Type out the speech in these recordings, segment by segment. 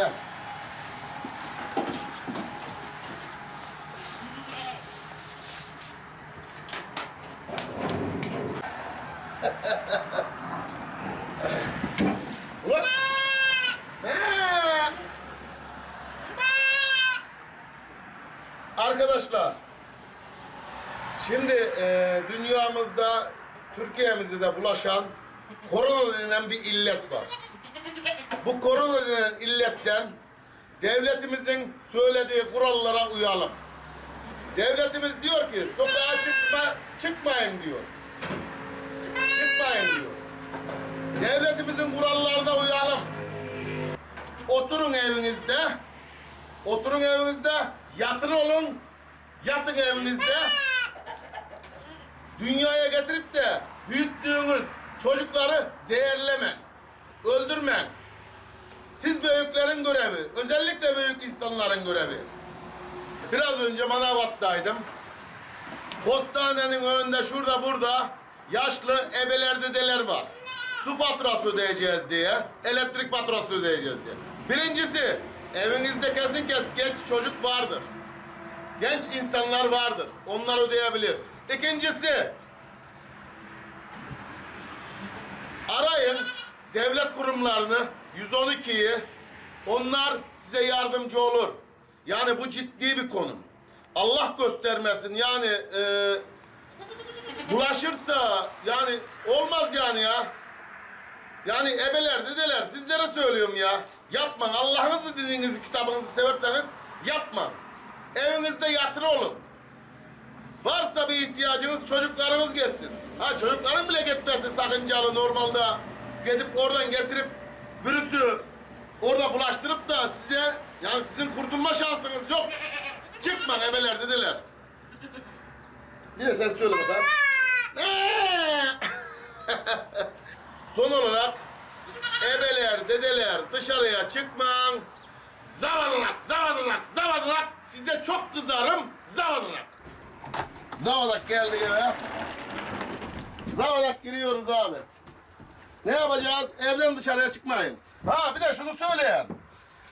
Gel. Arkadaşlar, şimdi e, dünyamızda, Türkiye'mizde de bulaşan korona denen bir illet var. Bu korona denen illetten devletimizin söylediği kurallara uyalım. Devletimiz diyor ki sokağa çıkma, çıkmayın diyor. Çıkmayın diyor. Devletimizin kurallarına uyalım. Oturun evinizde. Oturun evinizde. Yatır olun. Yatın evinizde. Dünyaya getirip de büyüttüğünüz çocukları zehirlemen. Öldürmen. Siz büyüklerin görevi. Özellikle büyük insanların görevi. Biraz önce Manavgat'taydım. Postanenin önünde şurada burada yaşlı ebeler dedeler var. Su faturası ödeyeceğiz diye, elektrik faturası ödeyeceğiz diye. Birincisi, evinizde kesin kes genç çocuk vardır. Genç insanlar vardır. Onlar ödeyebilir. İkincisi, arayın devlet kurumlarını, 112'yi. Onlar size yardımcı olur. Yani bu ciddi bir konu. Allah göstermesin yani e, bulaşırsa yani olmaz yani ya. Yani ebeler, dedeler sizlere söylüyorum ya. Yapmayın. Allah'ınızı dininizi, kitabınızı severseniz yapma. Evinizde yatır olun. Varsa bir ihtiyacınız çocuklarınız gelsin. Ha çocukların bile gitmesi sakıncalı normalde. Gidip oradan getirip virüsü orada bulaştırıp da size yani sizin kurtulma şansınız yok. Çıkma ebeler dedeler. Bir de sen söyle bakalım. Son olarak ebeler, dedeler dışarıya çıkmayın. Zavadınak, zavadınak, zavadınak. Size çok kızarım, zavadınak. Zavadak geldik eve. Zavadak giriyoruz abi. Ne yapacağız? Evden dışarıya çıkmayın. Ha bir de şunu söyleyen.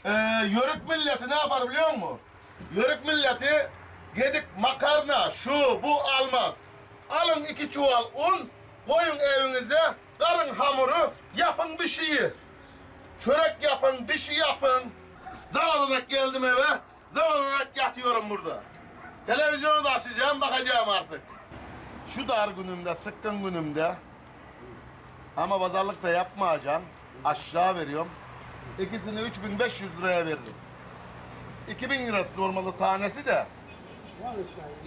Ee, yörük milleti ne yapar biliyor musun? Yörük milleti gedik makarna, şu bu almaz. Alın iki çuval un, koyun evinize, karın hamuru, yapın bir şeyi. Çörek yapın, bir şey yapın. Zavalarak geldim eve, zavalarak yatıyorum burada. Televizyonu da açacağım, bakacağım artık. Şu dar günümde, sıkkın günümde ama pazarlık da yapmayacağım. Aşağı veriyorum. İkisini 3500 liraya veririm. 2000 lira normalde tanesi de.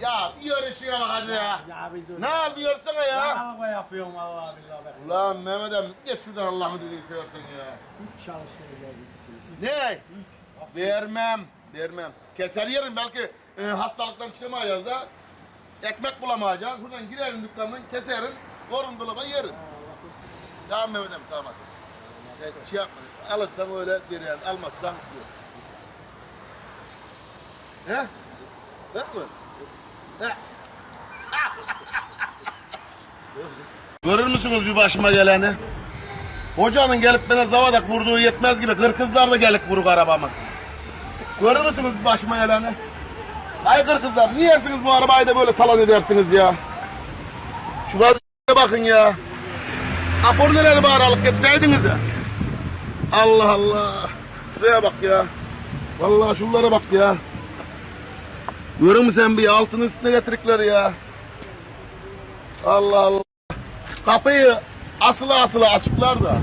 Ya yarışıyor bak hadi ya. Ya bir dur. Ne yapıyorsun ya? Ya hava yapıyorum Allah billahi. Ulan Mehmet'im geç şuradan Allah'ın dediği seversen ya. Üç çalıştıracağız ikisini. Ne? Vermem, vermem. Keser yerim belki e, hastalıktan çıkamayacağız da ekmek bulamayacağız. Buradan girerim dükkandan keserim, korun dolaba yerim. Tamam Mehmet'im tamam hadi. E, şey yapma, alırsan öyle veririm, almazsan yok. He? He mi? He. Görür müsünüz bir başıma geleni? Hocanın gelip bana zavadak vurduğu yetmez gibi kırkızlar da gelip vuruk arabamı. Görür müsünüz bir başıma geleni? Ay kırkızlar niye yersiniz bu arabayı da böyle talan edersiniz ya? Şu vaziyete bakın ya. Aporneleri bari alıp geçseydiniz ya. Allah Allah. Şuraya bak ya. Vallahi şunlara bak ya. Görür müsün sen bir altını üstüne getirikler ya. Allah Allah. Kapıyı asılı asılı açıklar da.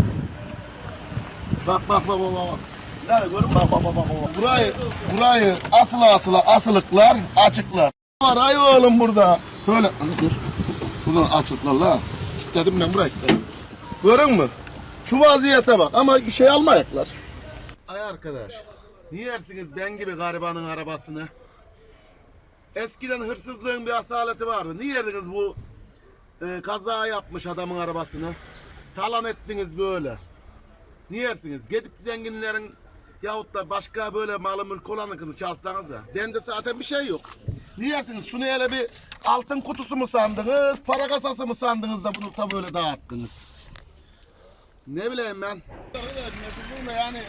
Bak bak bak bak bak. Ya görün bak bak bak. bak. Burayı, burayı asılı asılı asılıklar açıklar. Var ay oğlum burada. Böyle dur. Buradan açıklar la. Kilitledim ben burayı kilitledim. Görün mü? Şu vaziyete bak ama bir şey almayacaklar. Ay arkadaş. Niye yersiniz ben gibi garibanın arabasını? Eskiden hırsızlığın bir asaleti vardı. Niye yerdiniz bu e, kaza yapmış adamın arabasını? Talan ettiniz böyle. Niye yersiniz? Gidip zenginlerin yahut da başka böyle malı mülk olanınkını çalsanız ya. Bende zaten bir şey yok. Niye yersiniz? Şunu hele bir altın kutusu mu sandınız, para kasası mı sandınız da bunu da böyle dağıttınız? Ne bileyim ben. Yani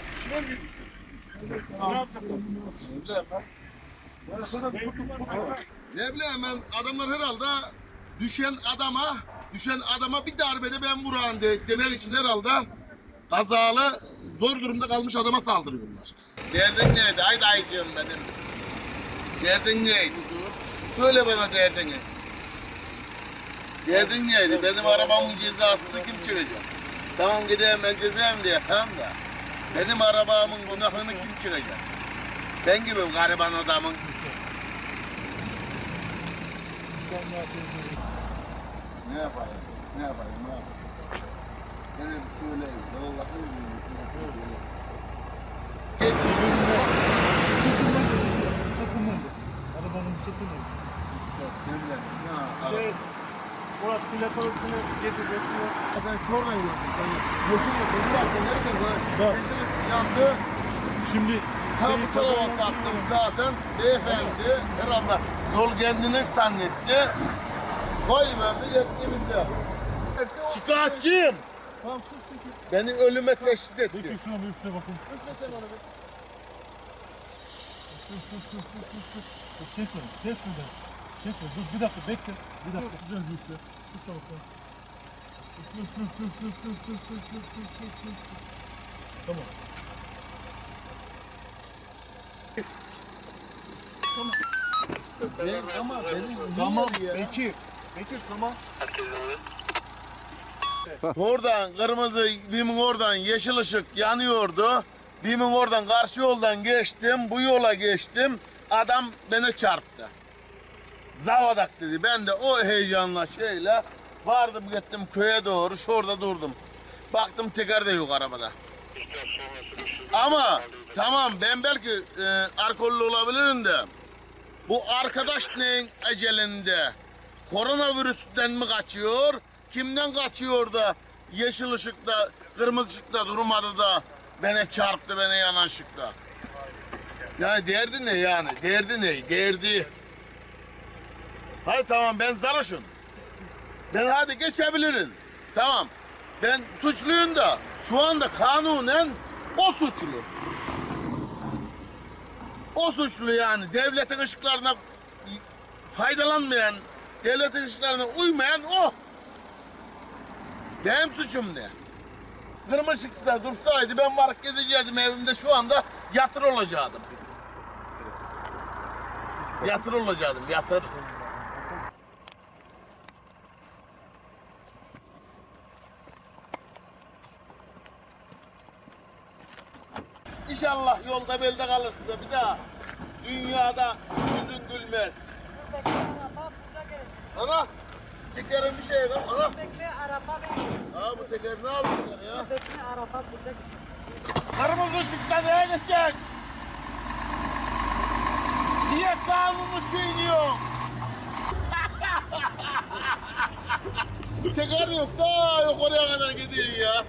Ne bileyim ben adamlar herhalde düşen adama düşen adama bir darbede ben vuran de, demek için herhalde kazalı zor durumda kalmış adama saldırıyorlar. Derdin neydi? Haydi ayıcığım benim. Derdin neydi? Söyle bana derdini. Derdin neydi? Benim arabamın cezasını kim çekecek? Tamam gideyim ben cezayım diye tamam da. Benim arabamın günahını kim çekecek? Ben gibi gariban adamın. Ne yapayım? Ne yapayım? Ne yapayım? Bana bir söyleyin. Allah'ın izniyle söyleyin. Geçin. Arabanın sıkımı. Devlet. Ya, Şey, Murat plakasını getir getiriyor. Ben şuradan gördüm. Yokum yok. Bir dakika nereden var? Bak. Yandı. Şimdi Ha bu tarafa sattım zaten. Beyefendi herhalde yol kendini zannetti. Koy verdi yetti bize. Şikayetçiyim. Tamam sus peki. Beni ölüme teşhis etti. Peki şuna bir üstüne bakın. Üstüne sen onu bir. Dur, Kesme, kesme ben. Kesme, dur bir dakika bekle. Bir dakika, güzel bir üstüne. Tut da bakalım. Üstüne, üstüne, üstüne, üstüne, üstüne, üstüne, üstüne, üstüne, üstüne, üstüne. Tamam. Ben, ama beni Tamam, ya. Bekir. Bekir tamam. Oradan kırmızı bimin oradan yeşil ışık yanıyordu. Bimin oradan karşı yoldan geçtim. Bu yola geçtim. Adam beni çarptı. Zavadak dedi. Ben de o heyecanla şeyle vardım gittim köye doğru. Şurada durdum. Baktım teker de yok arabada. Ama tamam ben belki e, alkollü olabilirim de bu arkadaş neyin ecelinde? Koronavirüsten mi kaçıyor? Kimden kaçıyor da yeşil ışıkta, kırmızı ışıkta durmadı da beni çarptı beni yanan ışıkta? Yani derdi ne yani? Derdi ne? Derdi. Hayır tamam ben sarhoşum. Ben hadi geçebilirim. Tamam. Ben suçluyum da şu anda kanunen o suçlu. O suçlu yani devletin ışıklarına faydalanmayan, devletin ışıklarına uymayan o. Benim suçum ne? Kırmızı ışıkta dursaydı ben varıp gidecektim evimde şu anda yatır olacaktım. Yatır olacaktım, yatır. İnşallah yolda belde kalırsın da bir daha dünyada yüzün gülmez. Bekle araba burada gel. Ana tekerin bir şey var. Ana. Bekle araba bekle. Aa bu teker ne yapıyor ya? Bekle araba burada gel. Kırmızı ışıkta neye geçecek? Niye kanunu çiğniyor? teker yok daha yok oraya kadar gidiyor ya.